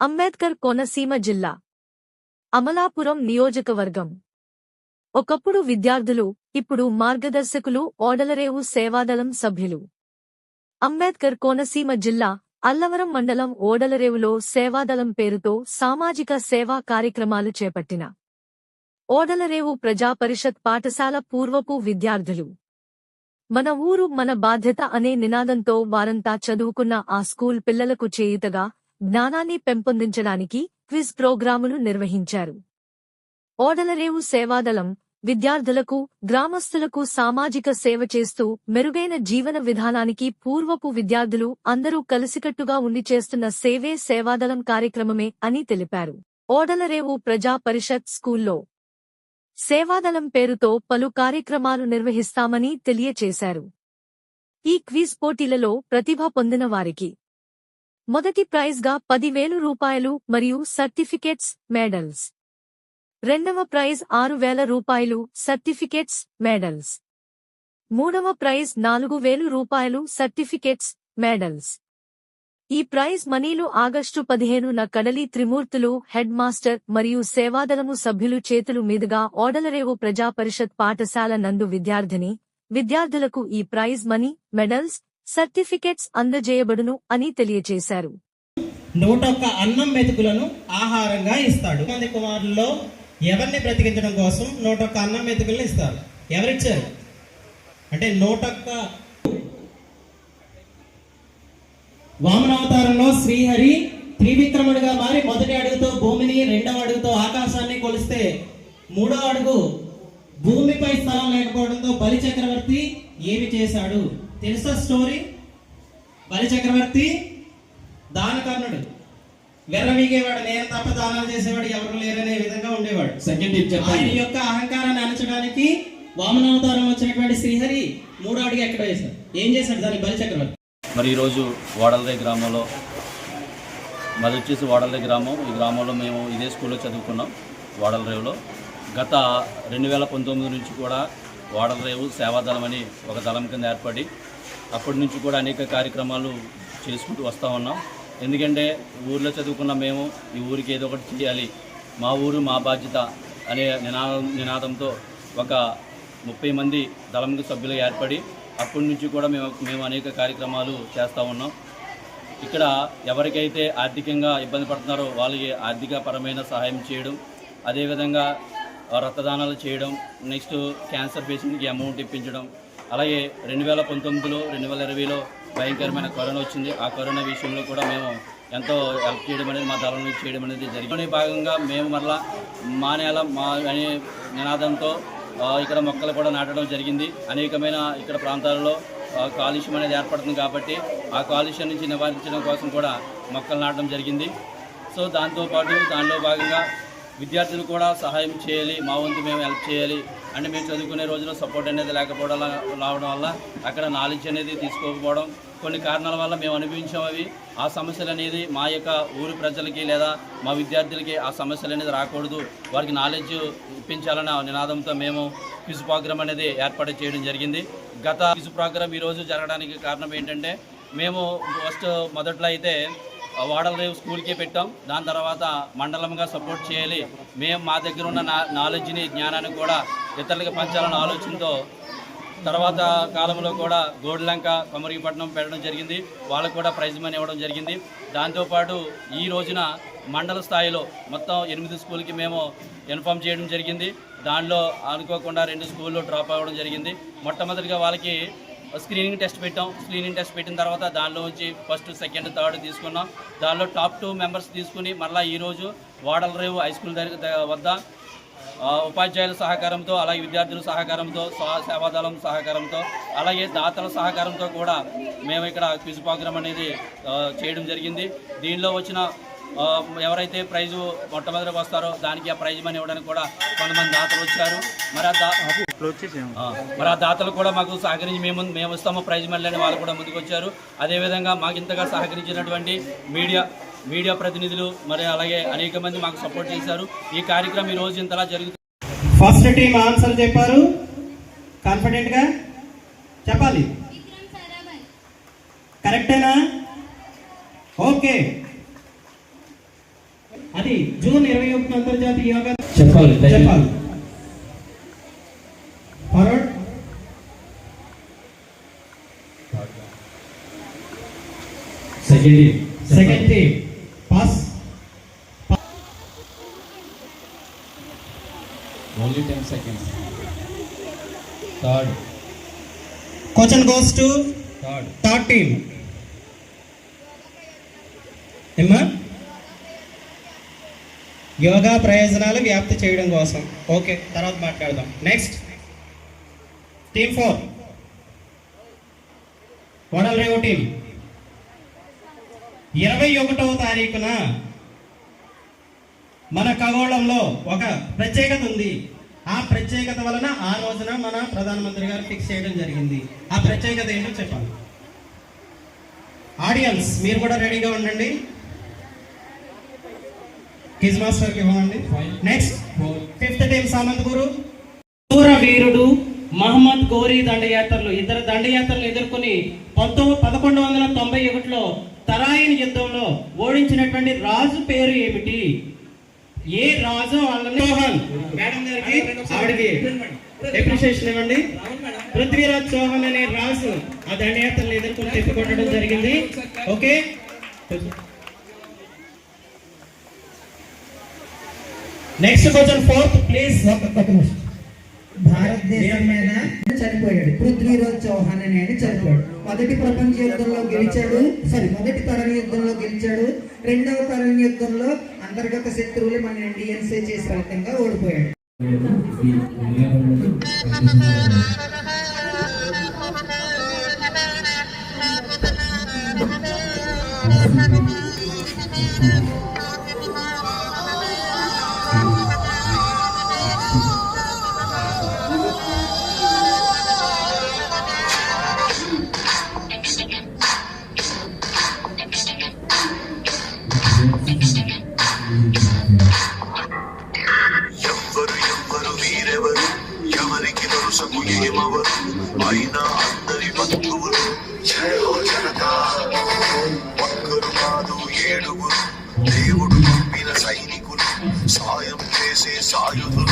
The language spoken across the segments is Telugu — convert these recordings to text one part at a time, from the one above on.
అంబేద్కర్ కోనసీమ జిల్లా అమలాపురం నియోజకవర్గం. ఒకప్పుడు విద్యార్థులు ఇప్పుడు మార్గదర్శకులు ఓడలరేవు సేవాదళం సభ్యులు. అంబేద్కర్ కోనసీమ జిల్లా అల్లవరం మండలం ఓడలరేవులో సేవాదళం పేరుతో సామాజిక సేవా కార్యక్రమాలు చేపట్టిన. ఓడలరేవు ప్రజా పరిషత్ పాఠశాల పూర్వపు విద్యార్థులు. మన ఊరు మన బాధ్యత అనే నినాదంతో వారంతా చదువుకున్న ఆ స్కూల్ పిల్లలకు చేయుతగా జ్ఞానాన్ని పెంపొందించడానికి క్విజ్ ప్రోగ్రాములు నిర్వహించారు. ఓడలరేవు సేవాదళం విద్యార్థులకు గ్రామస్తులకు సామాజిక సేవ చేస్తూ మెరుగైన జీవన విధానానికి పూర్వపు విద్యార్థులు అందరూ కలిసికట్టుగా ఉండి చేస్తున్న సేవే సేవాదళం కార్యక్రమమే అని తెలిపారు. ఓడలరేవు ప్రజా పరిషత్ స్కూల్లో సేవాదళం పేరుతో పలు కార్యక్రమాలు నిర్వహిస్తామని తెలియచేశారు. ఈ క్విజ్ పోటీలలో ప్రతిభ పొందిన వారికి మొదటి ప్రైజ్గా పదివేలు రూపాయలు మరియు సర్టిఫికేట్స్ మెడల్స్. రెండవ ప్రైజ్ ఆరు వేల రూపాయలు సర్టిఫికేట్స్ మెడల్స్. మూడవ ప్రైజ్ నాలుగు వేలు రూపాయలు సర్టిఫికేట్స్ మెడల్స్. ఈ ప్రైజ్ మనీలు ఆగస్టు పదిహేనున కడలి త్రిమూర్తులు హెడ్ మాస్టర్ మరియు సేవాదళము సభ్యులు చేతులు మీదుగా ఓడలరేవు ప్రజా పరిషత్ పాఠశాల నందు విద్యార్థిని విద్యార్థులకు ఈ ప్రైజ్ మనీ మెడల్స్ సర్టిఫికేట్స్ అందజేయబడును అని తెలియజేశారు. నూటొక్క అన్నం మెతుకులను ఆహారంగా ఇస్తాడు. మంది కుమారుల్లో ఎవరిని బ్రతికించడం కోసం నూటొక్క అన్నం మెతుకులను ఇస్తారు. ఎవరిచ్చారు? అంటే నూటొక్క వామనావతారంలో శ్రీహరి త్రివిక్రముడిగా మారి మొదటి అడుగుతో భూమిని రెండవ అడుగుతో ఆకాశాన్ని కొలిస్తే మూడో అడుగు భూమిపై స్థలం లేకపోవడంతో బలి చక్రవర్తి ఏమి చేశాడు? తెలుసా స్టోరీ? బలి చక్రవర్తి దానకర్ణుడు. వెర్రవీగేవాడు నేను తప్ప దానాలు చేసేవాడు ఎవరు లేరనే విధంగా ఉండేవాడు. సెకండ్ టిప్ చెప్పండి. యొక్క అహంకారాన్ని అణచడానికి వామనావతారం వచ్చినటువంటి శ్రీహరి మూడో అడిగి ఎక్కడ వేశాడు? ఏం చేశాడు దానికి బలి చక్రవర్తి? మరి ఈరోజు వాడలదే గ్రామంలో మాది వచ్చేసి వాడలదే గ్రామం. ఈ గ్రామంలో మేము ఇదే స్కూల్లో చదువుకున్నాం వాడలరేవులో. గత రెండు వేల పంతొమ్మిది నుంచి కూడా వాడలరేవు సేవాదళం అని ఒక దళం కింద ఏర్పడి అప్పటి నుంచి కూడా అనేక కార్యక్రమాలు చేసుకుంటూ వస్తూ ఉన్నాం. ఎందుకంటే ఊర్లో చదువుకున్న మేము ఈ ఊరికి ఏదో ఒకటి చేయాలి. మా ఊరు మా బాధ్యత అనే నినాదం నినాదంతో ఒక ముప్పై మంది దళంకి సభ్యులు ఏర్పడి అప్పటి నుంచి కూడా మేము మేము అనేక కార్యక్రమాలు చేస్తూ ఉన్నాం. ఇక్కడ ఎవరికైతే ఆర్థికంగా ఇబ్బంది పడుతున్నారో వాళ్ళకి ఆర్థిక పరమైన సహాయం చేయడం అదేవిధంగా రక్తదానాలు చేయడం నెక్స్ట్ క్యాన్సర్ పేషెంట్కి అమౌంట్ ఇప్పించడం అలాగే రెండు వేల పంతొమ్మిదిలో రెండు వేల ఇరవైలో భయంకరమైన కరోనా వచ్చింది. ఆ కరోనా విషయంలో కూడా మేము ఎంతో హెల్ప్ చేయడం అనేది మా దళం నుంచి చేయడం అనేది జరిగింది. భాగంగా మేము మరలా మా నేల మా అనే నినాదంతో ఇక్కడ మొక్కలు కూడా నాటడం జరిగింది. అనేకమైన ఇక్కడ ప్రాంతాలలో కాలుష్యం అనేది ఏర్పడుతుంది కాబట్టి ఆ కాలుష్యం నుంచి నివారించడం కోసం కూడా మొక్కలు నాటడం జరిగింది. సో దాంతోపాటు దానిలో భాగంగా విద్యార్థులు కూడా సహాయం చేయాలి మా వంతు మేము హెల్ప్ చేయాలి. అంటే మేము చదువుకునే రోజుల్లో సపోర్ట్ అనేది లేకపోవడం రావడం వల్ల అక్కడ నాలెడ్జ్ అనేది తీసుకోకపోవడం కొన్ని కారణాల వల్ల మేము అనుభవించాం అవి. ఆ సమస్యలు అనేది మా యొక్క ఊరి ప్రజలకి లేదా మా విద్యార్థులకి ఆ సమస్యలు అనేది రాకూడదు. వారికి నాలెడ్జ్ ఇప్పించాలన్న నినాదంతో మేము క్విజ్ ప్రోగ్రామ్ అనేది ఏర్పాటు చేయడం జరిగింది. గత క్విజ్ ప్రోగ్రామ్ ఈరోజు జరగడానికి కారణం ఏంటంటే మేము ఫస్ట్ మొదట్లో అయితే వాడల రేవు స్కూల్కే పెట్టాం. దాని తర్వాత మండలంగా సపోర్ట్ చేయాలి. మేము మా దగ్గర ఉన్న నా నాలెడ్జ్ని జ్ఞానాన్ని కూడా ఇతరులకు పంచాలన్న ఆలోచనతో తర్వాత కాలంలో కూడా గోడ్లంక కొమరిపట్నం పెట్టడం జరిగింది. వాళ్ళకు కూడా ప్రైజ్ మనీ ఇవ్వడం జరిగింది. దాంతోపాటు ఈ రోజున మండల స్థాయిలో మొత్తం ఎనిమిది స్కూల్కి మేము ఇన్ఫామ్ చేయడం జరిగింది. దానిలో అనుకోకుండా రెండు స్కూల్లో డ్రాప్ అవ్వడం జరిగింది. మొట్టమొదటిగా వాళ్ళకి స్క్రీనింగ్ టెస్ట్ పెట్టాం. స్క్రీనింగ్ టెస్ట్ పెట్టిన తర్వాత దానిలో నుంచి ఫస్ట్ సెకండ్ థర్డ్ తీసుకున్నాం. దానిలో టాప్ టూ మెంబర్స్ తీసుకుని మళ్ళీ ఈరోజు వాడల రేవు హై స్కూల్ దగ్గర వద్ద ఉపాధ్యాయుల సహకారంతో అలాగే విద్యార్థుల సహకారంతో స్వ- సేవాదళం సహకారంతో అలాగే దాతల సహకారంతో కూడా మేము ఇక్కడ క్విజ్ ప్రోగ్రామ్ అనేది చేయడం జరిగింది. దీనిలో వచ్చిన ఎవరైతే ప్రైజు మొట్టమొదటికి వస్తారో దానికి ఆ ప్రైజ్ మనీ ఇవ్వడానికి కూడా కొంతమంది దాతలు వచ్చారు. మరి ఆ దా మరి ఆ దాతలు కూడా మాకు సహకరించి మేము మేము ఇస్తాము ప్రైజ్ మనీ అని వాళ్ళు కూడా ముందుకు వచ్చారు. అదేవిధంగా మాకు ఇంతగా సహకరించినటువంటి మీడియా మీడియా ప్రతినిధులు మరి అలాగే అనేక మంది మాకు సపోర్ట్ చేశారు. ఈ కార్యక్రమం ఈ రోజు ఇంతలా జరుగుతుంది. ఫస్ట్ టీం ఆన్సర్ చెప్పారు. కాన్ఫిడెంట్గా? చెప్పాలి. కరెక్టేనా ఓకే అది జూన్ ఇరవై ఒకటి అంతర్జాతీయ యోగా చెప్పాలి చెప్పాలి. Forward second second team pass only ten seconds third question goes to third third team ఏమ్మా యోగా ప్రయోజనాలు వ్యాప్తి చేయడం కోసం. ఓకే తర్వాత మాట్లాడదాం. నెక్స్ట్ టీమ్ ఫోర్ వడల్ రేవు టీం ఇరవై ఒకటవ తారీఖున మన ఖగోళంలో ఒక ప్రత్యేకత ఉంది. ఆ ప్రత్యేకత వలన ఆ రోజున మన ప్రధానమంత్రి గారు ఫిక్స్ చేయడం జరిగింది. ఆ ప్రత్యేకత ఏంటో చెప్పాలి ఆడియన్స్ మీరు కూడా రెడీగా ఉండండి. కిజ్ మాస్టర్కి ఇవ్వండి నెక్స్ట్ ఫిఫ్త్ టీమ్ సామంత్ గురు సూర వీరుడు మహమ్మద్ గోరీ దండయాత్రలు ఇద్దరు దండయాత్రలు ఎదుర్కొని పంతొమ్మిది పదకొండు వందల తొంభై ఒకటిలో తరాయిన్ యుద్ధంలో ఓడించినటువంటి రాజు పేరు ఏమిటి? ఏ రాజు చౌహాన్. మేడం గారికి ఆవిడకి అప్రిషియేషన్ ఇవ్వండి. పృథ్వీరాజ్ చౌహాన్ అనే రాజు ఆ దండయాత్రలు ఎదుర్కొని తిప్పికొట్టడం జరిగింది. Okay? Next question fourth please భారతదేశం మీద చనిపోయాడు. పృథ్వీరాజ్ చౌహాన్ అనే ఆయన చనిపోయాడు. మొదటి ప్రపంచ యుద్ధంలో గెలిచాడు. సారీ మొదటి తరం యుద్ధంలో గెలిచాడు. రెండవ తరం యుద్ధంలో అంతర్గత శత్రువులు మన ఇండియన్స్ చేసే రకంగా ఓడిపోయాడు. చేసే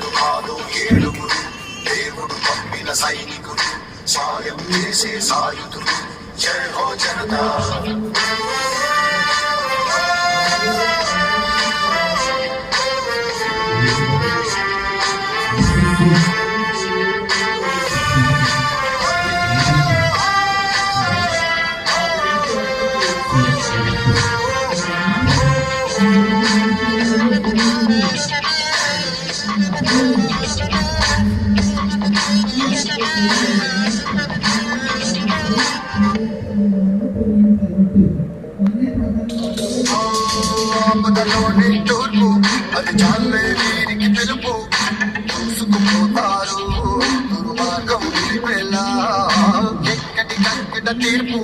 ఒక్కరు కాదు ఏడుగురు దేవుడు పంపిన సైనికులు సాయం చేసే సాయుధులు జయ హో జనతా. ఆపదలోని తూర్పు అది చాలే వీరికి తెలుపు చూసుకుపోతారు దుర్మార్గం వెళ్ళా ఎక్కడి కక్కిన తీర్పు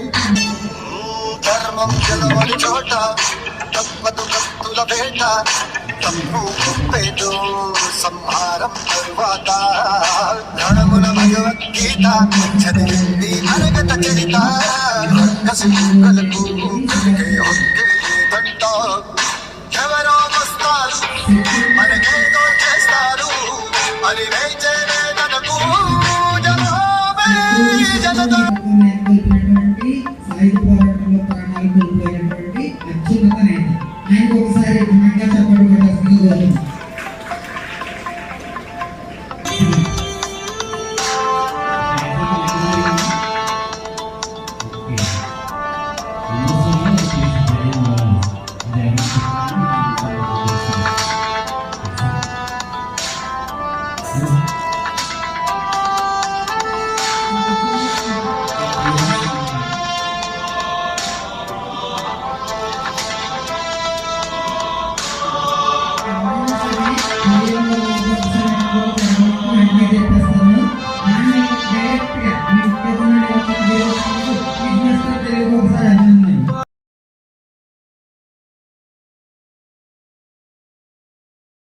ధర్మం గెలవని చోట తప్పదు కత్తుల వేట. తప్పు గొప్పేదో సంహారం తరువాత గణముల భగవద్గీత చదివింది అరగత చరిత. కసికలకు కలిగే ఎవరో వస్తారు మనకేదో చేస్తారు. అది వేచే వేదనకు జవాబే